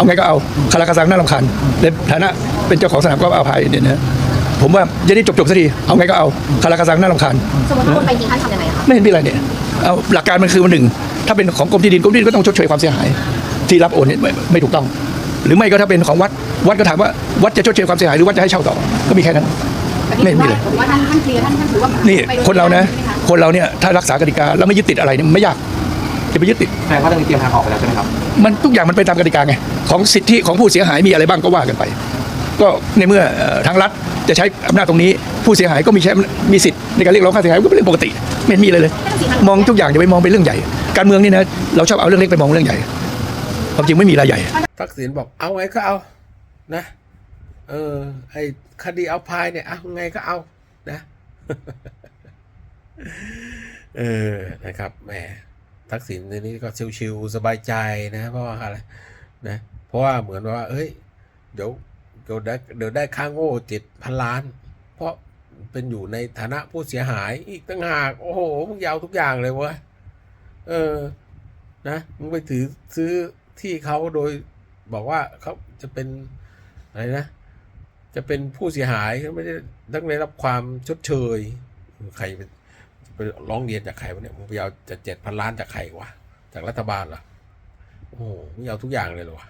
เอาไงก็เอาคาราคาซังน่ารำคาญในฐานะเป็นเจ้าของสนามกอล์ฟอาภัยเนี่ยนะผมว่าจะได้จบจบๆสักทีเอาไงก็เอาคาราคาซังน่ารำคาญสมมติว่าคนไปจริงท่านทำยังไงคะไม่เห็นมีอะไรเนี่ยเอาหลักการมันคือมันหนึ่งถ้าเป็นของกรมที่ดินกรมที่ดินก็ต้องชดเชยความเสียหาย ที่รับโอนเนี่ยไม่ไม่ถูกต้อง หรือไม่ก็ถ้าเป็นของวัดวัดก็ถามว่าวัดจะชดเชยความเสียหายหรือวัดจะให้เช่าต่อก็มีแค่นั้นไม่มีเลยผมว่าท่านท่านเคลียร์ท่านท่านถือว่านี่ไปโดยคนเรานะใช่ไหมคคนเราเนี่ยถ้ารักษากติกาแล้วไม่ยึดติดอะไรเนี่ยมันไม่ยากจะ ไปยึดติดแสดงว่าเรื่องนี้เตรียมทางออกไปแล้วใช่ไหมครับมันทุกอย่างมันเป็นตามกติกาไงของสิทธิของผู้เสียหายมีอะไรบ้างก็ว่ากันไป ก็ในเมื่อเอ่อทางรัฐจะใช้อำนาจตรงนี้ ผู้เสียหายก็มีใช้มีสิทธิ์ในการเรียกร้องค่าเสียหายก็เป็นเรื่องปกติไม่เห็นมีอะไรเลย มองทุกอย่างอย่าไปมองเป็นเรื่องใหญ่ การเมืองนี่นะเราชอบเอาเรื่องเล็กไปมองเรื่องใหญ่ความจริงไม่มีอะไรใหญ่ทักษิณบอกเอาไงก็เอานะเออไอคดีเอาพายเนี่ยเอาไงก็เอานะ เออนะครับแหม ทักษิณในนี้ก็ชิวๆสบายใจนะเพราะว่าอะไรนะเพราะว่าเหมือนว่า เอ้ย เดี๋ยวเดี๋ยวได้เดี๋ยวได้ค่าโง่เจ็ดพันล้าน เพราะเป็นอยู่ในฐานะผู้เสียหายอีกตั้งหากโอ้โหมึงยาวทุกอย่างเลยเว้ยเออนะมึงไปถือซื้อที่เขาโดยบอกว่าเขาจะเป็นอะไรนะ จะเป็นผู้เสียหายเขาไม่ได้ต้องได้รับความชดเชยใครไปไป ร้องเรียนจากใครวะเนี่ยมึงไปเอาจะเจ็ดพันล้านจากใครวะจากรัฐบาลเหรอโอ้โหมึงเอาทุกอย่างเลยเหรอวะ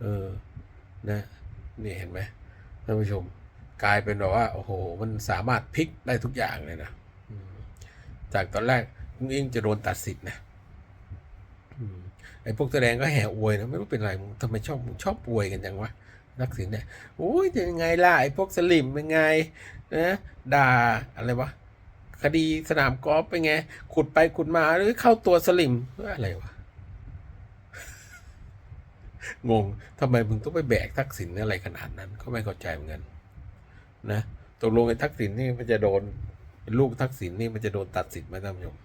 เออ นะนี่เห็นไหมท่านผู้ชม กลายเป็นแบบว่า โอ้โห มันสามารถพลิกได้ทุกอย่างเลยนะจากตอนแรกมึงเองจะโดนตัดสิทธิ์นะไอ้พวกแสดงก็แห่อวยนะไม่รู้เป็นไรทำไมชอบชอบอวยกันจังวะนักศิลป์เนี่ยโอ้ยจะยังไงล่ะไอ้พวกสลิมเป็นไงนะด่าอะไรวะ คดีสนามกอล์ฟเป็นไง ขุดไปขุดมาหรือเข้าตัวสลิมเพื่อะไรวะ งงทำไมมึงต้องไปแบกทักษิณอะไรขนาดนั้น ก็ไม่เข้าใจเหมือนกันนะตกลงไอ้ทักษิณนี่มันจะโดนลูกทักษิณนี่มันจะโดนตัดสิทธิ์ไหมท่านผู้ชม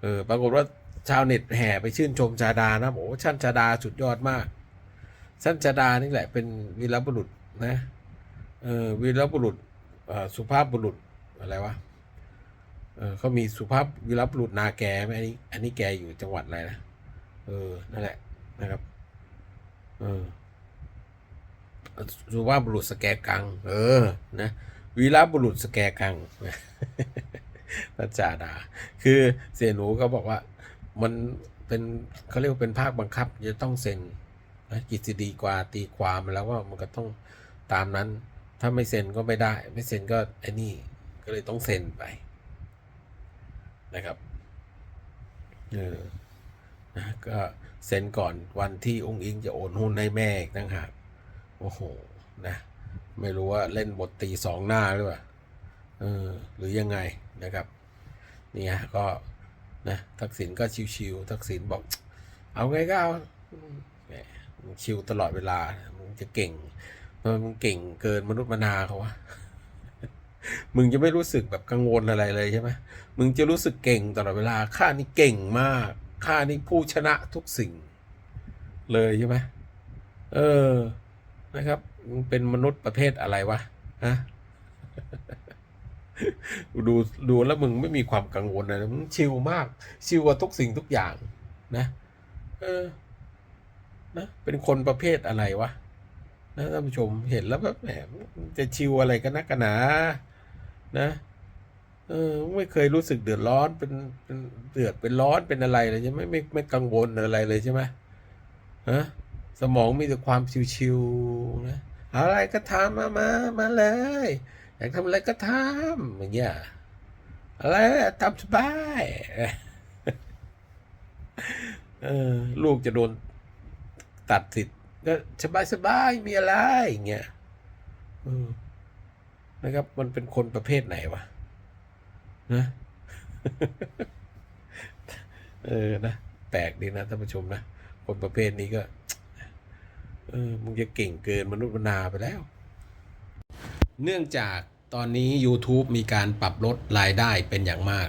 เออปรากฏว่าชาวเน็ตแห่ไปชื่นชมชาดานะบอกว่าช่านชาดาสุดยอดมากช่านชาดานี่แหละเป็นวีรบุรุษนะเออวีรบุรุษอ่อสุภาพบุรุษอะไรวะ เออเขามีสุภาพวีรบุรุษนาแกไหมอันนี้ อันนี้แกอยู่จังหวัดอะไรนะเออนั่นแหละนะครับ เออสุภาพบุรุษสแกกัง เออ นะวีรบุรุษสแกกังพรัชจาดา คือเสียหนูก็บอกว่า มันเป็นเขาเรียกว่าเป็นภาคบังคับ จะต้องเซ็นนะกิจดีกว่าตีความมาแล้วว่ามันก็ต้องตามนั้น ถ้าไม่เซ็นก็ไม่ได้ ไม่เซ็นก็ไอ้นี่ ก็เลยต้องเซ็นไป นะครับเออนะก็เซ็นก่อนวันที่องค์อิงจะโอนหุ้นให้แม่อีกต่างหากโอ้โหนะไม่รู้ว่าเล่นบทตีสองหน้าหรือเปล่าเออหรือยังไงนะครับนี่ฮะก็นะทักษิณก็ชิวๆทักษิณบอก เอาไงก็เอาแหม่ชิวตลอดเวลามึงจะเก่งมึงเก่งเกินมนุษย์มนาเขาวะ มึงจะไม่รู้สึกแบบกังวลอะไรเลยใช่ไหมมึงจะรู้สึกเก่งตลอดเวลาข้านี่เก่งมาก ข้านี่ผู้ชนะทุกสิ่ง เลยใช่ไหมเออ นะครับมึงเป็นมนุษย์ประเภทอะไรวะฮะดูดูแล้วมึงไม่มีความกังวลอะไรมึงชิลมาก ชิลกว่าทุกสิ่งทุกอย่าง นะ เออ นะ เป็นคนประเภทอะไรวะนะท่านผู้ชมเห็นแล้วแบบแหมจะชิลอะไรกันนักกันหนา นะเออไม่เคยรู้สึกเดือดร้อนเป็นเป็นเดือดเป็นร้อนเป็นอะไรเลยใช่ไหมไม่ไม่กังวลอะไรเลยใช่ไหมฮะสมองมีแต่ความชิวๆนะอะไรก็ทำมามามาเลยอยากทำอะไรก็ทำอย่างเงี้ยอะไรทำสบายเออลูกจะโดนตัดสิทธิ์ก็สบายสบายมีอะไรอย่างเงี้ยเออ นะครับ มันเป็นคนประเภทไหนวะนะเออนะแปลกดีนะท่านผู้ชมนะคนประเภทนี้ก็ เออมึงจะเก่งเกินมนุษย์มนาไปแล้ว เนื่องจากตอนนี้ YouTube มีการปรับลดรายได้เป็นอย่างมาก